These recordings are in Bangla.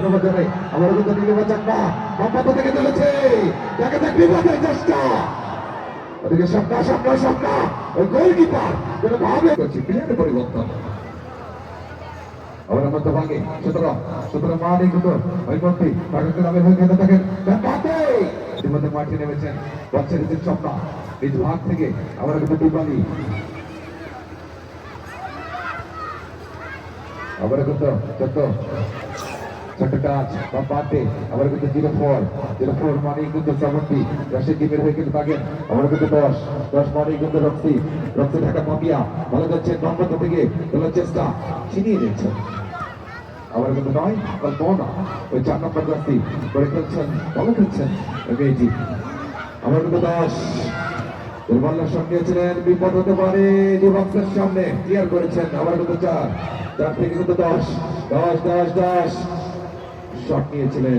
ধন্যবাদ জানাই। আমার অভিজ্ঞতা নির্বাচন চাকমা বাম্পাত থেকে চলেছে। তাকে দেখবি বাপের চেষ্টা। ওদিকে স্বপ্ন স্বপ্ন স্বপ্ন, ওই গোলকিপার কোনো ভাবে। করছি প্লেয়ারের পরিবর্তন। মাঠে নেমেছেন। বাচ্চার যে স্বপ্ন। থেকে আমরা কিন্তু দীপালি। আমরা কিন্তু ছোট্ট কাজ বা পাতে আবার কিন্তু জিরো ফোর জিরো ফোর মানে কিন্তু সেভেন্টি দশের টিমের হয়ে কিন্তু থাকেন আবার কিন্তু দশ দশ মানে কিন্তু রক্সি রক্সি থাকা মাপিয়া ভালো যাচ্ছে নম্বর থেকে তোলার চেষ্টা ছিনিয়ে নিচ্ছেন আবার কিন্তু নয় কল্পনা ওই চার নম্বর জার্সি করে খেলছেন ভালো খেলছেন মেয়েটি আবার কিন্তু দশ দুর্বলের সঙ্গে ছিলেন বিপদ হতে পারে ডিবক্সের সামনে ক্লিয়ার করেছেন আবার কিন্তু চার চার থেকে কিন্তু দশ দশ দশ দশ শট নিয়েছিলেন।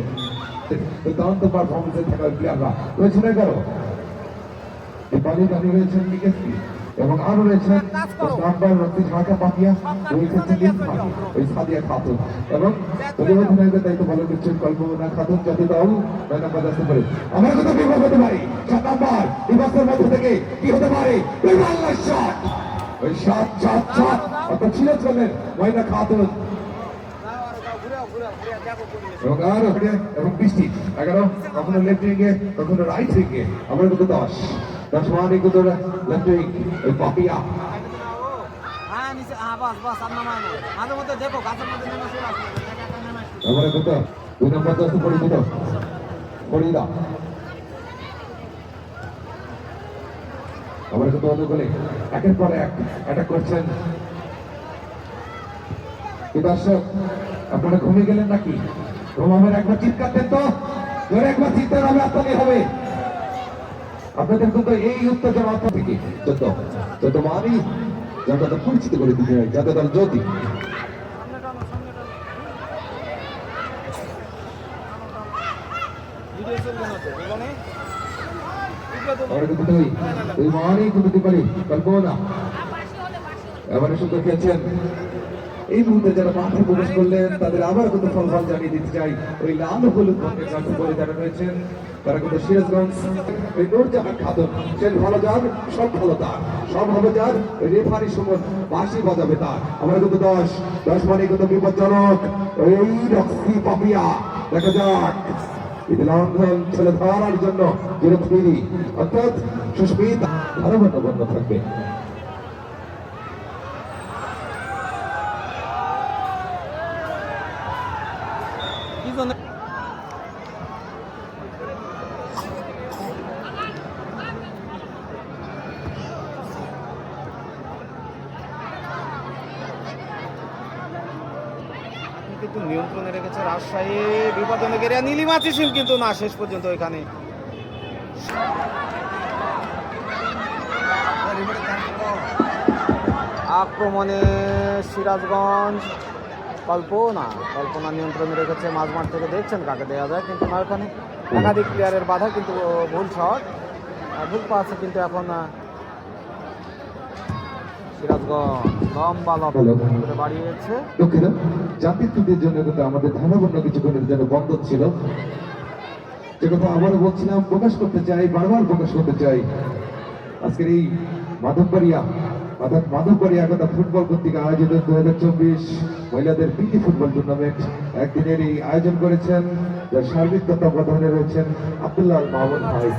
দুর্দান্ত পারফরমেন্সে থাকা প্লেয়াররা রয়েছেন এগারো? দীপালি দাঁড়িয়ে রয়েছেন নিকেশি এবং আরও রয়েছেন নাম্বার রক্তি ঢাকা পাকিয়া রয়েছেন ওই সাদিয়া খাতুন। এবং অধিনায়কের দায়িত্ব করছেন কল্পনা খাতুন যাতে দল, নয় নাম্বার আসতে পারে আমার কথা বিভাগ হতে পারে। সাত নাম্বার মধ্যে থেকে কি হতে পারে? ওই শট শট শট অর্থাৎ ছিল চলেন ময়না খাতুন। এবং আরও এবং বৃষ্টি। এগারো কখনো লেফট উইঙ্গে কখনো রাইট উইঙ্গে আমরা কিন্তু দশ। দশ মানে কিন্তু লেফট উইং ওই পাপিয়া হ্যাঁ হ্যাঁ। আমরা কিন্তু দুই নম্বর দশ পরিচিত পরিদা আমরা কিন্তু অনুকূলে। একের পর এক অ্যাটাক করছেন দর্শক আপনারা ঘুমিয়ে গেলেন নাকি? ঘুমাবেন একবার চিৎকার দেন তো। জোরে একবার চিৎকার হবে আপনাকে হবে। আপনাদের কিন্তু এই উত্তেজনা অর্থ থেকে। যত যত মানি যত পরিচিত করে দিতে হয় যাতে দল জ্যোতি। সামনে টানো সামনে টানো ভিডিও চলবে না এবারে শুধু খেলছেন। এই মুহূর্তে যারা মাঠে প্রবেশ করলেন, তাদের আবার কিন্তু ফলাফল জানিয়ে দিতে চাই। ওই লাল হলুদ রঙের জার্সি পরে যারা রয়েছেন তারা কিন্তু সিরাজগঞ্জ ওই নূরজাহান সেল ভালো সব ভালো তার। সব যার রেফারি বাজাবে তার। আমরা কিন্তু দশ দশ মানে কিন্তু বিপজ্জনক। রক্সি পাপিয়া, দেখা যাক। লঙ্ঘন ছেলে ধরার জন্য তৈরি অর্থাৎ সুস্মিত থাকবে। কি কিন্তু নিয়ন্ত্রণে রেখেছে রাজশাহী বিপদজনক এরিয়া নীলিমা চিসিম কিন্তু না শেষ পর্যন্ত এখানে। আক্রমণে সিরাজগঞ্জ কল্পনা কল্পনা নিয়ন্ত্রণে রেখেছে মাঝমাঠ থেকে। দেখছেন কাকে দেওয়া যায় কিন্তু না ওখানে একাধিক প্লেয়ারের বাধা কিন্তু ভুল শট ভুল পাচ্ছে কিন্তু এখন আহ, সিরাজগঞ্জ। লম্বা লম্বা করে বাড়িয়েছে। দুঃখিত। জাতিত্বদের জন্য কিন্তু আমাদের ধারাবন্য কিছুক্ষণের জন্য বন্ধ ছিল। যে কথা আবারও বলছিলাম প্রকাশ করতে চাই বারবার প্রকাশ করতে চাই। আজকের এই মাধববাড়িয়া অর্থাৎ মাধববাড়িয়া একতা ফুটবল কর্তৃক আয়োজিত দু হাজার চব্বিশ মহিলাদের প্রীতি ফুটবল টুর্নামেন্ট একদিনের এই আয়োজন করেছেন, যার সার্বিক তত্ত্বাবধানে রয়েছেন আব্দুল্লাহ মাহমুদ ভাই